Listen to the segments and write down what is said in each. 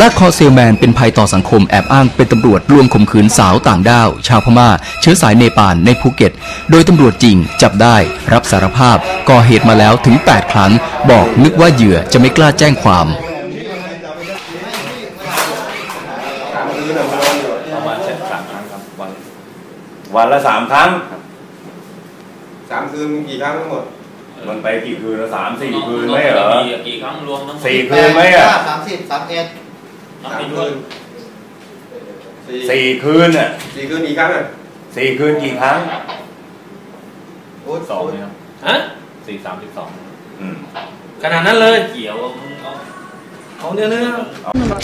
ลากคอเซลแมนเป็นภัยต่อสังคมแอบอ้างเป็นตำรวจลวงข่มขืนสาวต่างด้าว ชาวพม่า เชื้อสายเนปาลในภูเก็ต โดยตำรวจจริงจับได้ รับสารภาพ ก่อเหตุมาแล้วถึง 8 ครั้ง บอกนึกว่าเหยื่อจะไม่กล้าแจ้งความประมาณสามครั้งครับวันวันละสามครั้งสามคืนมีกี่ครั้งทั้งหมดมันไปกี่คืนละสามสี่คืนไม่เหรอมีกี่ครั้งรวมทั้งหมดสี่คืนไหมอะสามสิบสามเอ็ด นับสาไปมด้วคืยนสี่สี่คืนอะสี่คืนกี่ครั้งอะสี่คืนกี่ครั้งโอ๊ตสองเนี่ยครับฮะสี่สามสิบสองอืมขนาดนั้นเลยเกี่ยว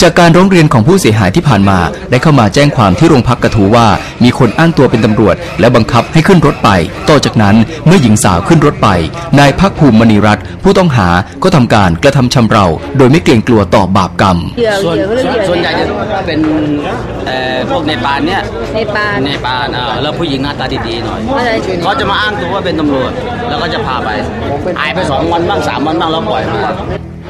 จากการร้องเรียนของผู้เสียหายที่ผ่านมาได้เข้ามาแจ้งความที่โรงพักกระทูว่า มีคนอ้างตัวเป็นตำรวจ และบังคับให้ขึ้นรถไป ต่อจากนั้นเมื่อหญิงสาวขึ้นรถไป นายพักภูมิมณีรัตน์ผู้ต้องหาก็ทำการกระทำชำเรา โดยไม่เกรงกลัวต่อบาปกรรมเหยื่อส่วนเหยื่อเขาเรียกเหยื่อส่วนใหญ่จะเป็นเอ่อพวกในปานเนี่ยในปานในปานอ่าแล้วผู้หญิงหน้าตาดีๆหน่อยอะไรเขาจะมาอ้างตัวว่าเป็นตำรวจ แล้วก็จะพาไปหายไปสองวันบ้างสามวันบ้างแล้วปล่อยมา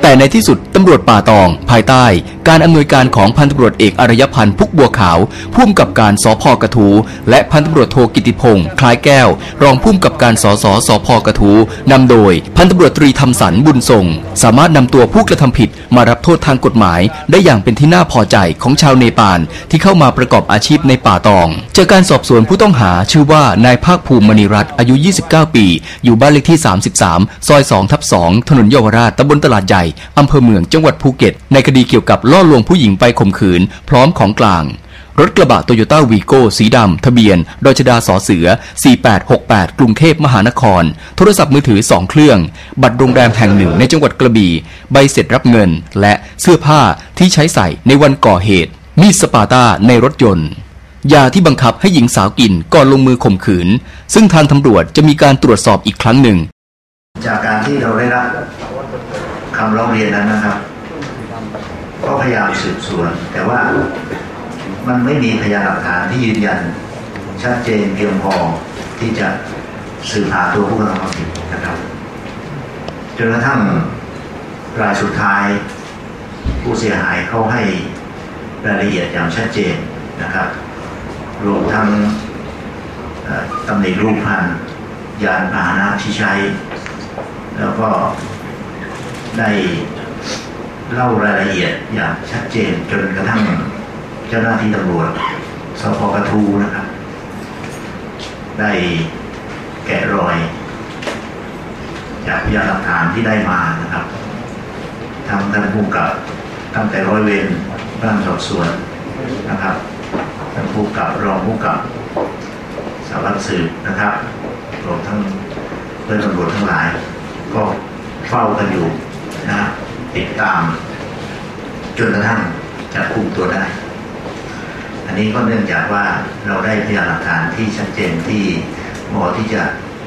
แต่ในที่สุดตำรวจป่าตอง ภายใต้ การอำนวยการของพันตำรวจเอกอารยพันธ์พุกบัวขาวผู้กำกับการสพกระทู และพันตำรวจโทกิติพงศ์คล้ายแก้ว รองผู้กำกับการสสสพกระทูนำโดยพันตำรวจตรีทำสันบุญทรง สามารถนำตัวผู้กระทำผิดมารับโทษทางกฎหมาย ได้อย่างเป็นที่น่าพอใจของชาวเนปาลที่เข้ามาประกอบอาชีพในป่าตอง จากการสอบสวนผู้ต้องหาชื่อว่านายภาคภูมิมณีรัตน์อายุ 29 ปี อยู่บ้านเลขที่ 33 ซอย2ทับ2ถนนเยาวราชตำบลตลาดใหญ่อำเภอเมืองจังหวัดภูเก็ต ในคดีเกี่ยวกับล่อลวงผู้หญิงไปข่มขืน พร้อมของกลาง รถกระบะโตโยต้าวีโก้สีดำ ทะเบียนดชดาสอเสือ 4868 กรุงเทพมหานคร โทรศัพท์มือถือ 2 เครื่อง บัตรโรงแรมแห่งหนึ่งในจังหวัดกระบี่ ใบเสร็จรับเงิน และเสื้อผ้าที่ใช้ใส่ในวันก่อเหตุ มีดสปาต้าในรถยนต์ยาที่บังคับให้หญิงสาวกินก่อนลงมือข่มขืน ซึ่งทางตำรวจจะมีการตรวจสอบอีกครั้งหนึ่ง จากการที่เราได้รับ คำร้องเรียนนั้นนะครับ ก็พยายามสืบสวน แต่ว่ามันไม่มีพยานหลักฐานที่ยืนยัน ชัดเจนเพียงพอที่จะสืบหาตัวผู้กระทำความผิดนะครับจนกระทั่งรายสุดท้าย ผู้เสียหายเขาให้รายละเอียดอย่างชัดเจนนะครับรวมทั้งตำหนิรูปพันยานพาหนะที่ใช้ แล้วก็ ได้เล่ารายละเอียดอย่างชัดเจนจนกระทั่งเจ้าหน้าที่ตำรวจสพกระทูนะครับ ได้แกะรอย จากพยานหลักฐานที่ได้มานะครับทางท่านผู้กำกับตั้งแต่ร้อยเวรบ้านสอบสวนนะครับท่านผู้กำกับรองผู้กำกับสารวัตรสืบนะครับรวมทั้งเพื่อนตำรวจทั้งหลาย ก็เฝ้ากันอยู่ นะติดตามจนกระทั่งจับคุมตัวได้ อันนี้ก็เนื่องจากว่าเราได้พยานหลักฐานที่ชัดเจนที่พอที่จะ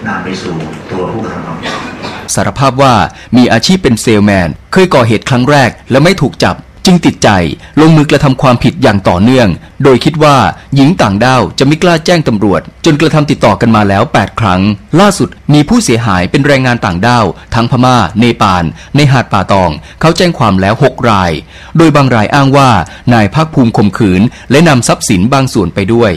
นำไปสู่ตัวผู้กระทำความผิดสารภาพว่ามีอาชีพเป็นเซลแมน เคยก่อเหตุครั้งแรกและไม่ถูกจับ จึงติดใจลงมือกระทำความผิดอย่างต่อเนื่อง โดยคิดว่าหญิงต่างด้าวจะไม่กล้าแจ้งตำรวจ จนกระทำติดต่อกันมาแล้ว 8 ครั้ง ล่าสุดมีผู้เสียหายเป็นแรงงานต่างด้าว ทั้งพม่า เนปาล ในหาดป่าตอง เขาแจ้งความแล้ว 6 ราย โดยบางรายอ้างว่านายภาคภูมิข่มขืน และนำทรัพย์สินบางส่วนไปด้วย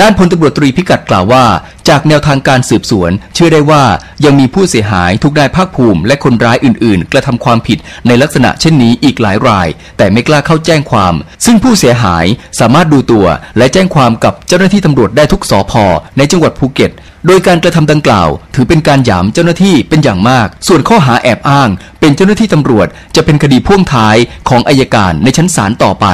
ด้านพลตำรวจตรีพิกัดกล่าวว่า จากแนวทางการสืบสวน เชื่อได้ว่ายังมีผู้เสียหายทุกนายภาคภูมิ และคนร้ายอื่น ๆ กระทำความผิดในลักษณะเช่นนี้อีกหลายราย แต่ไม่กล้าเข้าแจ้งความ ซึ่งผู้เสียหายสามารถดูตัว และแจ้งความกับเจ้าหน้าที่ตำรวจได้ทุกสพในจังหวัดภูเก็ต โดยการกระทำดังกล่าว ถือเป็นการหยามเจ้าหน้าที่เป็นอย่างมาก ส่วนข้อหาแอบอ้าง เป็นเจ้าหน้าที่ตำรวจ จะเป็นคดีพ่วงท้ายของอายการในชั้นศาลต่อไป